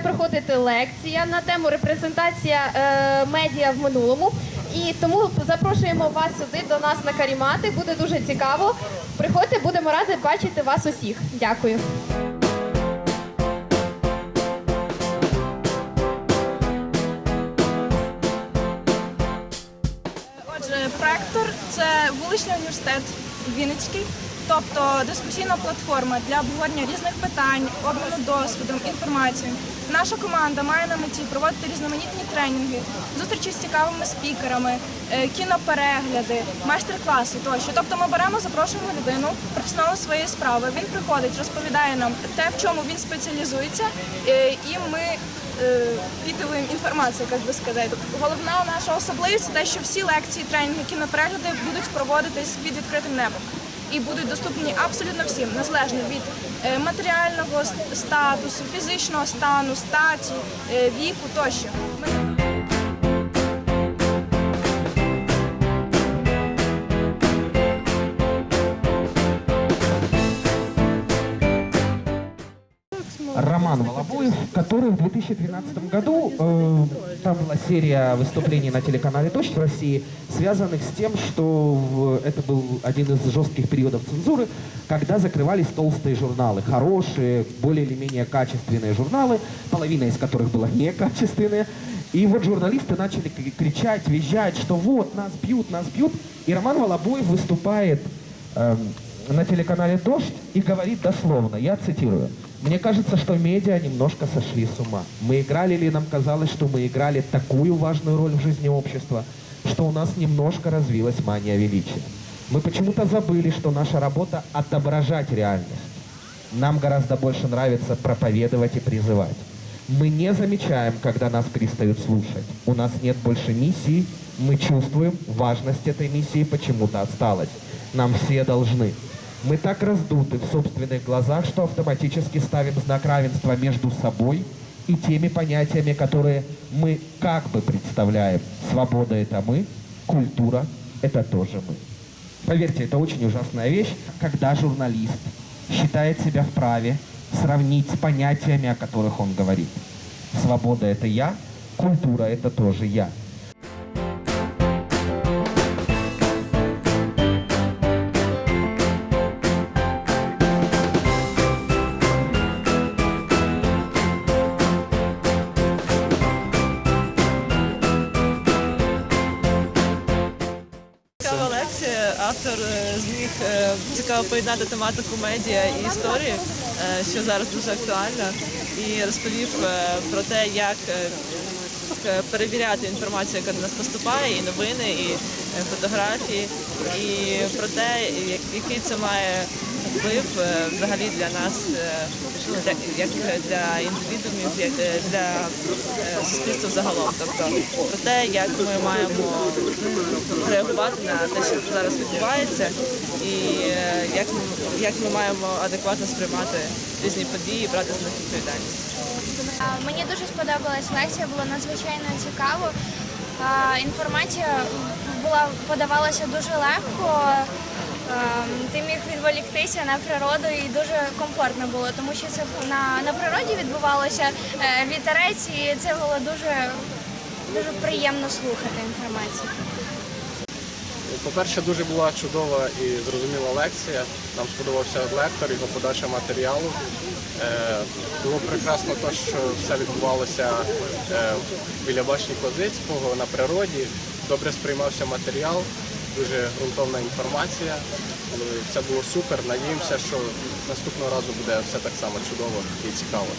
буде проходити лекція на тему репрезентація е, медіа в минулому. І тому запрошуємо вас сюди до нас на карімати. Буде дуже цікаво. Приходьте, будемо раді бачити вас усіх. Дякую. Отже, проектор це вуличний університет Вінницький, тобто дискусійна платформа для обговорення різних питань, обміну досвідом, інформацією. Наша команда має на меті проводити різноманітні тренінги, зустрічі з цікавими спікерами, е, кіноперегляди, майстер-класи тощо. Тобто ми беремо, запрошуємо людину, професіонала своєї справи. Він приходить, розповідає нам те, в чому він спеціалізується, е, і ми е, інформацію, як би сказати. Головна наша особливість те, що всі лекції, тренінги, кіноперегляди будуть проводитись під відкритим небом і будуть доступні абсолютно всім, незалежно від е, матеріального статусу, фізичного стану, статі, е, віку тощо. Роман Волобуев, который в 2012 году, э, там была серия выступлений на телеканале «Точно» в России, связанных с тем, что это был один из жестких периодов цензуры, когда закрывались толстые журналы, хорошие, более или менее качественные журналы, половина из которых была некачественные. И вот журналисты начали кричать, визжать, что вот, нас бьют, нас бьют. И Роман Волобуев выступает эм, на телеканале «Дождь» и говорит дословно, я цитирую, «Мне кажется, что медиа немножко сошли с ума. Мы играли или нам казалось, что мы играли такую важную роль в жизни общества, что у нас немножко развилась мания величия. Мы почему-то забыли, что наша работа – отображать реальность. Нам гораздо больше нравится проповедовать и призывать. Мы не замечаем, когда нас перестают слушать. У нас нет больше миссии, мы чувствуем, важность этой миссии почему-то осталась. Нам все должны. Мы так раздуты в собственных глазах, что автоматически ставим знак равенства между собой и теми понятиями, которые мы как бы представляем. Свобода – это мы, культура – это тоже мы. Поверьте, это очень ужасная вещь, когда журналист считает себя вправе сравнить с понятиями, о которых он говорит. Свобода – это я, культура – это тоже я. Цікава лекція. Автор е, зміг е, цікаво поєднати тематику медіа і історії, е, що зараз дуже актуально, і розповів про те, як перевіряти інформацію, яка до нас поступає, і новини, і е, фотографії, і про те, який це має вплив е, взагалі для нас, е, як для індивідумів, як е, для е, суспільства загалом. Тобто про те, як ми маємо реагувати на те, що зараз відбувається, і е, як ми, як ми маємо адекватно сприймати різні події, брати з них відповідальність. Мені дуже сподобалась лекція, було надзвичайно цікаво. Інформація була подавалася дуже легко. Ти міг відволіктися на природу і дуже комфортно було, тому що це на, на природі відбувалося е, вітерець, і це було дуже, дуже приємно слухати інформацію. По-перше, дуже була чудова і зрозуміла лекція. Нам сподобався лектор, його подача матеріалу. Е, Було прекрасно те, що все відбувалося е, біля башні Козицького на природі. Добре сприймався матеріал, дуже ґрунтовна інформація. Е, Все було супер. Надіємося, що наступного разу буде все так само чудово і цікаво.